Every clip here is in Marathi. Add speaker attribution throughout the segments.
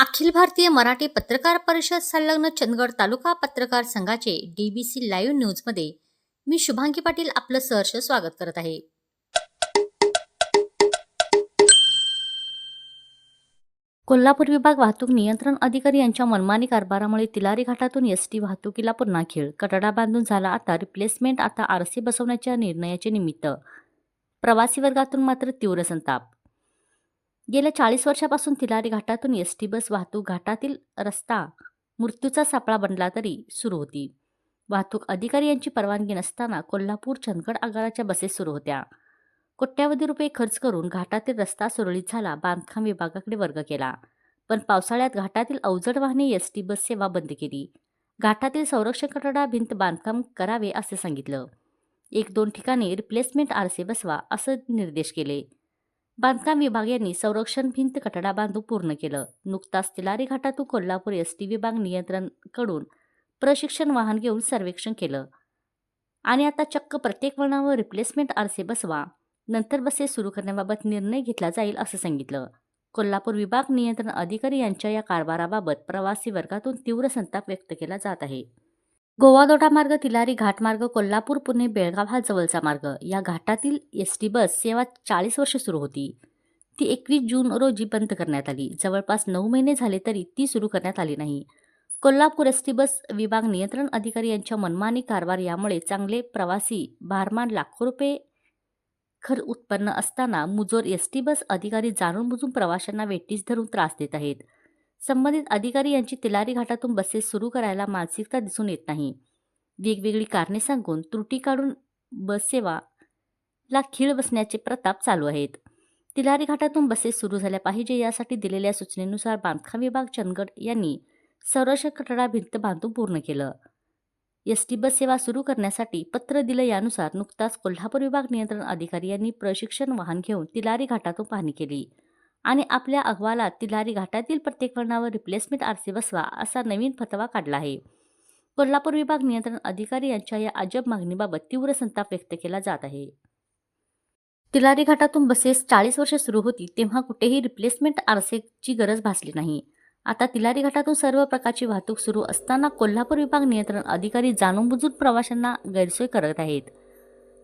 Speaker 1: अखिल भारतीय मराठी पत्रकार परिषद संलग्न चंदगड तालुका पत्रकार संघाचे डीबीसी लाईव्ह न्यूजमध्ये मी शुभांगी पाटील आपलं सहर्ष स्वागत करत आहे. कोल्हापूर विभाग वाहतूक नियंत्रण अधिकारी यांच्या मनमानी कारभारामुळे तिलारी घाटातून एस टी वाहतुकीला पुन्हा खेळ. कटडा बांधून झाला आता रिप्लेसमेंट आता आरसी बसवण्याच्या निर्णयाचे निमित्त. प्रवासी वर्गातून मात्र तीव्र संताप. गेल्या चाळीस वर्षापासून तिलारी घाटातून एस टी बस वाहतूक घाटातील रस्ता मृत्यूचा सापळा बनला तरी सुरू होती. वाहतूक अधिकारी यांची परवानगी नसताना कोल्हापूर चंदगड आगाराच्या बसेस सुरू होत्या. कोट्यावधी रुपये खर्च करून घाटातील रस्ता सुरळीत झाला बांधकाम विभागाकडे वर्ग केला. पण पावसाळ्यात घाटातील अवजड वाहने एस टी बस सेवा बंद केली. घाटातील संरक्षण कटडा भिंत बांधकाम करावे असे सांगितलं. एक दोन ठिकाणी रिप्लेसमेंट आरसे बसवा असं निर्देश केले. बांधकाम विभाग यांनी संरक्षण भिंत कठडा बांधून पूर्ण केलं. नुकताच तिलारी घाटातून कोल्हापूर एस टी विभाग नियंत्रणकडून प्रशिक्षण वाहन घेऊन सर्वेक्षण केलं. आणि आता चक्क प्रत्येक वळणावर रिप्लेसमेंट आरसे बसवा. नंतर बसेस सुरू करण्याबाबत निर्णय घेतला जाईल असं सांगितलं. कोल्हापूर विभाग नियंत्रण अधिकारी यांच्या या कारभाराबाबत प्रवासी वर्गातून तीव्र संताप व्यक्त केला जात आहे. गोवादोडा मार्ग तिलारी घाटमार्ग कोल्हापूर पुणे बेळगाव हा जवळचा मार्ग. या घाटातील एस टी बस सेवा चाळीस वर्ष सुरू होती. ती एकवीस जून रोजी बंद करण्यात आली. जवळपास नऊ महिने झाले तरी ती सुरू करण्यात आली नाही. कोल्हापूर एस टी बस विभाग नियंत्रण अधिकारी यांच्या मनमानी कारभार यामुळे चांगले प्रवासी भारमान लाखो रुपये खर उत्पन्न असताना मुजोर एस टी बस अधिकारी जाणून बुजून प्रवाशांना वेटीस धरून त्रास देत आहेत. संबंधित अधिकारी यांची तिलारी घाटातून बसेस सुरू करायला मानसिकता दिसून येत नाही. वेगवेगळी कारणे सांगून त्रुटी काढून बससेवाला ला खीळ बसण्याचे प्रताप चालू आहेत. तिलारी घाटातून बसेस सुरू झाल्या पाहिजे यासाठी दिलेल्या सूचनेनुसार बांधकाम विभाग चंदगड यांनी संरक्षक कटडा भिंत बांधून पूर्ण केलं. एस टी बस सेवा सुरू करण्यासाठी पत्र दिलं यानुसार नुकताच कोल्हापूर विभाग नियंत्रण अधिकारी यांनी प्रशिक्षण वाहन घेऊन तिलारी घाटातून पाहणी केली. आणि आपल्या अहवालात तिलारी घाटातील प्रत्येक वळणावर रिप्लेसमेंट आरसे बसवा असा नवीन फतवा काढला आहे. कोल्हापूर विभाग नियंत्रण अधिकारी यांच्या या अजब मागणीबाबत तीव्र संताप व्यक्त केला जात आहे. तिलारी घाटातून बसेस चाळीस वर्ष सुरू होती तेव्हा कुठेही रिप्लेसमेंट आरसेची गरज भासली नाही. आता तिलारी घाटातून सर्व प्रकारची वाहतूक सुरू असताना कोल्हापूर विभाग नियंत्रण अधिकारी जाणूनबुजून प्रवाशांना गैरसोय करत आहेत.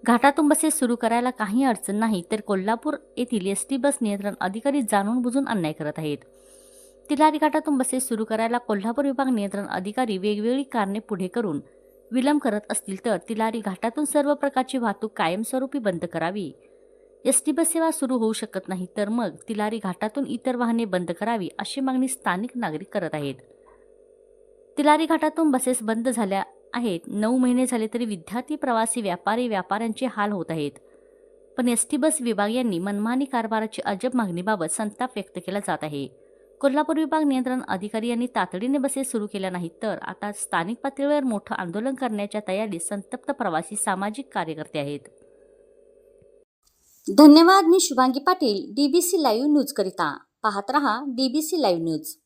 Speaker 1: घाटातून बसेस सुरू करायला काही अडचण नाही तर कोल्हापूर येथील एस टी बस नियंत्रण अधिकारी जाणून बुजून अन्याय करत आहेत. तिलारी घाटातून बसेस सुरू करायला कोल्हापूर विभाग नियंत्रण अधिकारी वेगवेगळी कारणे पुढे करून विलंब करत असतील तर तिलारी घाटातून सर्व प्रकारची वाहतूक कायमस्वरूपी बंद करावी. एस टी बस सेवा सुरू होऊ शकत नाही तर मग तिलारी घाटातून इतर वाहने बंद करावी अशी मागणी स्थानिक नागरिक करत आहेत. तिलारी घाटातून बसेस बंद झाल्या आहेत. नऊ महिने झाले तरी विद्यार्थी प्रवासी व्यापारी व्यापाऱ्यांचे हाल होत आहेत. पण एस टी बस विभाग यांनी मनमानी कारभाराची अजब मागणीबाबत संताप व्यक्त केला जात आहे. कोल्हापूर विभाग नियंत्रण अधिकारी यांनी तातडीने बसेस सुरू केल्या नाहीत तर आता स्थानिक पातळीवर मोठं आंदोलन करण्याच्या तयारीत संतप्त प्रवासी सामाजिक कार्यकर्ते आहेत. धन्यवाद मी Shubhangi Patil DBC live news करिता. पाहत रहा डीबीसी लाईव्ह न्यूज.